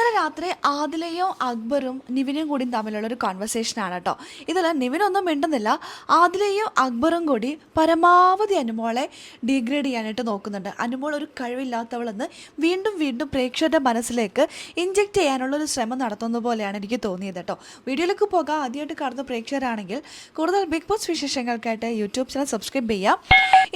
ഇന്നലെ രാത്രി ആദിലയും അക്ബറും നിവിനും കൂടി തമ്മിലുള്ള ഒരു കോൺവെർസേഷൻ ആണ് കേട്ടോ. ഇതിൽ നിവിനൊന്നും മിണ്ടുന്നില്ല. ആദിലയും അക്ബറും കൂടി പരമാവധി അനുമോളെ ഡീഗ്രേഡ് ചെയ്യാനായിട്ട് നോക്കുന്നുണ്ട്. അനുമോൾ ഒരു കഴിവില്ലാത്തവളെന്ന് വീണ്ടും വീണ്ടും പ്രേക്ഷകരുടെ മനസ്സിലേക്ക് ഇഞ്ചെക്ട് ചെയ്യാനുള്ള ഒരു ശ്രമം നടത്തുന്ന പോലെയാണ് എനിക്ക് തോന്നിയത് കേട്ടോ. വീഡിയോയിലേക്ക് പോകാൻ ആദ്യമായിട്ട് കാണുന്ന പ്രേക്ഷകരാണെങ്കിൽ കൂടുതൽ ബിഗ് ബോസ് വിശേഷങ്ങൾക്കായിട്ട് യൂട്യൂബ് ചാനൽ സബ്സ്ക്രൈബ് ചെയ്യാം.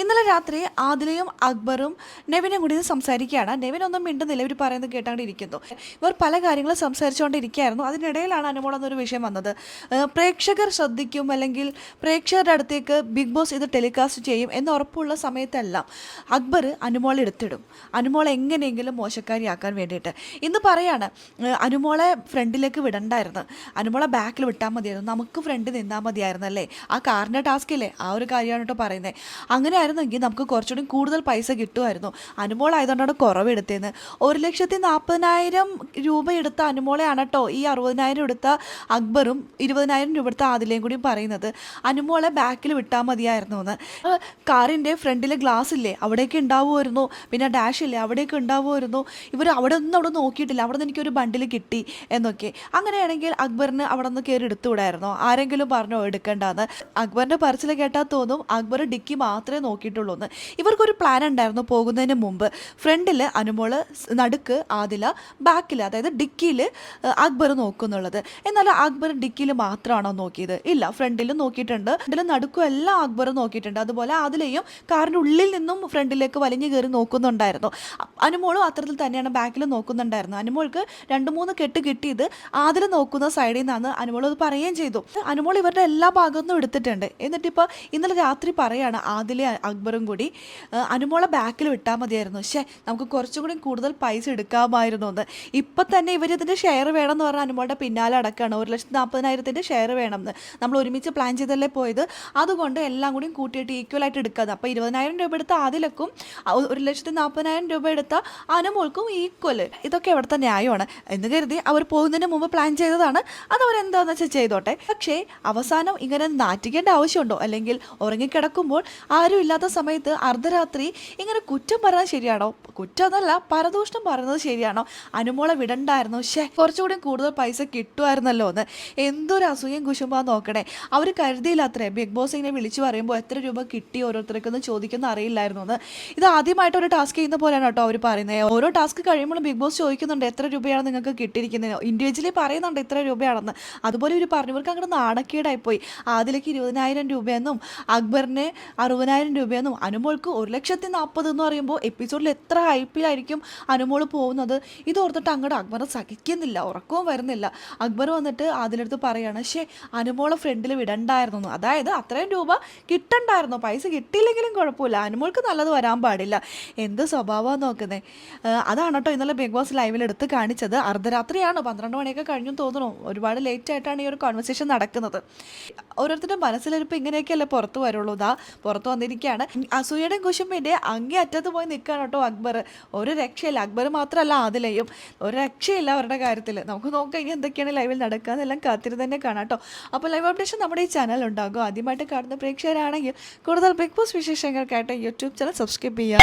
ഇന്നലെ രാത്രി ആദിലയും അക്ബറും നെവിനും കൂടി സംസാരിക്കുകയാണ്. നെവിനൊന്നും മിണ്ടുന്നില്ല. ഇവർ പറയുന്നത് കേട്ടാണ്ടിരിക്കുന്നു ഇവർ പല കാര്യങ്ങളും സംസാരിച്ചുകൊണ്ടിരിക്കുകയായിരുന്നു. അതിനിടയിലാണ് അനുമോൾ എന്നൊരു വിഷയം വന്നത്. പ്രേക്ഷകർ ശ്രദ്ധിക്കും അല്ലെങ്കിൽ പ്രേക്ഷകരുടെ അടുത്തേക്ക് ബിഗ് ബോസ് ഇത് ടെലികാസ്റ്റ് ചെയ്യും എന്ന് ഉറപ്പുള്ള സമയത്തെല്ലാം അക്ബർ അനുമോളെ എടുത്തിടും. അനുമോൾ എങ്ങനെയെങ്കിലും മോശക്കാരിയാക്കാൻ വേണ്ടിയിട്ട്. ഇന്ന് പറയാണ് അനുമോളെ ഫ്രണ്ടിലേക്ക് വിടണ്ടായിരുന്നു. അനുമോളെ ബാക്കിൽ വിട്ടാൽ മതിയായിരുന്നു. നമുക്ക് ഫ്രണ്ട് നിന്നാൽ മതിയായിരുന്നു അല്ലേ? ആ കാറിന്റെ ടാസ്ക് ഇല്ലേ? ആ ഒരു കാര്യമാണ് കേട്ടോ പറയുന്നത് അങ്ങനെ ആയിരുന്നെങ്കിൽ നമുക്ക് കുറച്ചുകൂടി കൂടുതൽ പൈസ കിട്ടുമായിരുന്നു. അനുമോൾ ആയതുകൊണ്ടാണ് കുറവ് എടുത്തതെന്ന് ഒരു ലക്ഷത്തി നാൽപ്പതിനായിരം രൂപ എടുത്ത അനുമോളെയാണ് കേട്ടോ ഈ അറുപതിനായിരം എടുത്ത അക്ബറും ഇരുപതിനായിരം രൂപ എടുത്ത ആദിലയും കൂടി പറയുന്നത്. അനുമോളെ ബാക്കിൽ വിട്ടാൽ മതിയായിരുന്നു എന്ന്. കാറിന്റെ ഫ്രണ്ടിലെ ഗ്ലാസ് ഇല്ലേ? അവിടേക്ക് ഉണ്ടാവുമായിരുന്നു. പിന്നെ ഡാഷ് ഇല്ലേ? അവിടേക്ക് ഉണ്ടാവുമായിരുന്നു. ഇവർ അവിടെ ഒന്നും അവിടെ നോക്കിയിട്ടില്ല. അവിടെ നിന്ന് എനിക്കൊരു ബണ്ടിൽ കിട്ടി എന്നൊക്കെ. അങ്ങനെയാണെങ്കിൽ അക്ബറിന് അവിടെ നിന്ന് കയറി എടുത്തുകൂടായിരുന്നോ ആരെങ്കിലും പറഞ്ഞോ എടുക്കേണ്ടെന്ന്. അക്ബറിന്റെ പറച്ചിൽ കേട്ടാൽ തോന്നും അക്ബർ ഡിക്കി മാത്രമേ നോക്കിയിട്ടുള്ളൂ എന്ന്. ഇവർക്കൊരു പ്ലാൻ ഉണ്ടായിരുന്നു പോകുന്നതിന് മുമ്പ്. ഫ്രണ്ടിൽ അനുമോൾ നടുക്ക് ആദില ബാക്കിൽ അതായത് ഡിക്കിയിൽ അക്ബർ നോക്കുന്നുള്ളത്. എന്നാൽ അക്ബർ ഡിക്കിയിൽ മാത്രമാണോ നോക്കിയത്? ഇല്ല. ഫ്രണ്ടിലും നോക്കിയിട്ടുണ്ട്. ഫ്രണ്ടിലും നടുക്കും എല്ലാം അക്ബർ നോക്കിയിട്ടുണ്ട്. അതുപോലെ അതിലെയും കാറിന്റെ ഉള്ളിൽ നിന്നും ഫ്രണ്ടിലേക്ക് വലിഞ്ഞു കയറി നോക്കുന്നുണ്ടായിരുന്നു. അനുമോളും അത്തരത്തിൽ തന്നെയാണ് ബാക്കിൽ നോക്കുന്നുണ്ടായിരുന്നു അനുമോൾക്ക് രണ്ട് മൂന്ന് കെട്ട് കിട്ടിയത് ആദില നോക്കുന്ന സൈഡിൽ നിന്നാണ് അനുമോൾ അത് പറയുകയും ചെയ്തു. അനുമോൾ ഇവരുടെ എല്ലാ ഭാഗത്തുനിന്നും എടുത്തിട്ടുണ്ട്. എന്നിട്ടിപ്പോൾ ഇന്നലെ രാത്രി പറയാണ് ആദിലെ അക്ബറും കൂടി അനുമോളെ ബാക്കിൽ വിട്ടാൽ മതിയായിരുന്നു. പക്ഷേ നമുക്ക് കുറച്ചും കൂടി കൂടുതൽ പൈസ എടുക്കാമായിരുന്നു എന്ന്. ഇപ്പം തന്നെ ഇവർ ഇതിന്റെ ഷെയർ വേണം എന്ന് പറഞ്ഞാൽ അനുമോളുടെ പിന്നാലെ അടക്കാണ്. ഒരു ലക്ഷത്തി നാൽപ്പതിനായിരത്തിന്റെ ഷെയർ വേണം എന്ന് നമ്മൾ ഒരുമിച്ച് പ്ലാൻ ചെയ്തല്ലേ പോയത്? അതുകൊണ്ട് എല്ലാം കൂടി കൂട്ടിയിട്ട് ഈക്വൽ ആയിട്ട് എടുക്കാതെ അപ്പോൾ ഇരുപതിനായിരം രൂപ എടുത്ത ആദിലക്കും ഒരു ലക്ഷത്തി നാൽപ്പതിനായിരം രൂപ എടുത്ത അനുമോൾക്കും ഈക്വൽ ഇതൊക്കെ അവിടുത്തെ ന്യായമാണ്. എന്ന് കരുതി അവർ പോകുന്നതിന് മുമ്പ് പ്ലാൻ ചെയ്തതാണ്. അത് അവരെന്താണെന്ന് വെച്ചാൽ ചെയ്തോട്ടെ. പക്ഷേ അവസാനം ഇങ്ങനെ നാറ്റിക്കേണ്ട ആവശ്യമുണ്ടോ? അല്ലെങ്കിൽ ഉറങ്ങിക്കിടക്കുമ്പോൾ ആരും ഇല്ലാത്ത സമയത്ത് അർദ്ധരാത്രി ഇങ്ങനെ കുറ്റം പറയാൻ ശരിയാണോ? കുറ്റം എന്നല്ല പരദൂഷണം പറയുന്നത് ശരിയാണോ? അനുമോളെ വിടണ്ടായിരുന്നു. പക്ഷേ കുറച്ചുകൂടി കൂടുതൽ പൈസ കിട്ടുമായിരുന്നല്ലോ എന്ന്. എന്തൊരു അസൂയം കുശുമ്പാ നോക്കണേ. അവർ കരുതിയില്ലാത്രേ ബിഗ് ബോസ് ഇങ്ങനെ വിളിച്ചു പറയുമ്പോൾ എത്ര രൂപ കിട്ടി ഓരോരുത്തർക്കൊന്നും ചോദിക്കുന്ന അറിയില്ലായിരുന്നു എന്ന്. ഇത് ആദ്യമായിട്ട് ഒരു ടാസ്ക് ചെയ്യുന്ന പോലെയാണ് കേട്ടോ അവർ പറയുന്നത് ഓരോ ടാസ്ക് കഴിയുമ്പോഴും ബിഗ് ബോസ് ചോദിക്കുന്നുണ്ട് എത്ര രൂപയാണ് നിങ്ങൾക്ക് കിട്ടിയിരിക്കുന്നത്? ഇൻഡിവിജ്വലി പറയുന്നുണ്ട് ഇത്ര രൂപയാണെന്ന്. അതുപോലെ ഇവർ പറഞ്ഞു ഇവർക്ക് നാണക്കേടായി നാണക്കേടായിപ്പോയി. ആദിലേക്ക് ഇരുപതിനായിരം രൂപയെന്നും അക്ബറിന് അറുപതിനായിരം രൂപയെന്നും അനുമോൾക്ക് ഒരു ലക്ഷത്തി നാൽപ്പത് എന്ന് പറയുമ്പോൾ എപ്പിസോഡിൽ എത്ര ഹൈപ്പിലായിരിക്കും അനുമോൾ പോകുന്നത്? ഇത് ഓർത്തിട്ട് അങ്ങോട്ട് അക്ബർ സഹിക്കുന്നില്ല ഉറക്കവും വരുന്നില്ല. അക്ബർ വന്നിട്ട് അതിലെടുത്ത് പറയാണ് പക്ഷേ അനുമോളെ ഫ്രണ്ടിൽ വിടണ്ടായിരുന്നു. അതായത് അത്രയും രൂപ കിട്ടണ്ടായിരുന്നു. പൈസ കിട്ടിയില്ലെങ്കിലും കുഴപ്പമില്ല. അനുമോൾക്ക് നല്ലത് വരാൻ പാടില്ല. എന്ത് സ്വഭാവമാണ് നോക്കുന്നത് അതാണ് കേട്ടോ ഇന്നലെ ബിഗ് ബോസ് ലൈവിൽ എടുത്ത് കാണിച്ചത്. അർദ്ധരാത്രിയാണ്. പന്ത്രണ്ട് മണിയൊക്കെ കഴിഞ്ഞു തോന്നുന്നു. ഒരുപാട് ലേറ്റ് ആയിട്ടാണ് ഈ ഒരു കോൺവെർസേഷൻ നടക്കുന്നത്. ഓരോരുത്തരുടെ മനസ്സിലിരിപ്പോൾ ഇങ്ങനെയൊക്കെയല്ലേ പുറത്ത് വരുള്ളൂ. ഇതാ പുറത്ത് വന്നിരിക്കുകയാണ്. അസൂയയുടെ കുശുമ്പിന്റെ അങ്ങേ അറ്റത്ത് പോയി നിൽക്കുകയാണ് കേട്ടോ അക്ബർ. ഒരു രക്ഷയില്ല. അക്ബർ മാത്രമല്ല ആദിലയും. ഒരു രക്ഷയില്ല അവരുടെ കാര്യത്തിൽ നമുക്ക് നോക്കാം ഇനി എന്തൊക്കെയാണ് ലൈവിൽ നടക്കുക എന്നെല്ലാം കാത്തിരി തന്നെ കാണാം കേട്ടോ. അപ്പോൾ ലൈവ് അപ്ഡേഷൻ നമ്മുടെ ഈ ചാനൽ ഉണ്ടാകും. ആദ്യമായിട്ട് കാണുന്ന പ്രേക്ഷകരാണെങ്കിൽ കൂടുതൽ ബിഗ് ബോസ് വിശേഷങ്ങൾക്കായിട്ട് യൂട്യൂബ് ചാനൽ സബ്സ്ക്രൈബ് ചെയ്യാം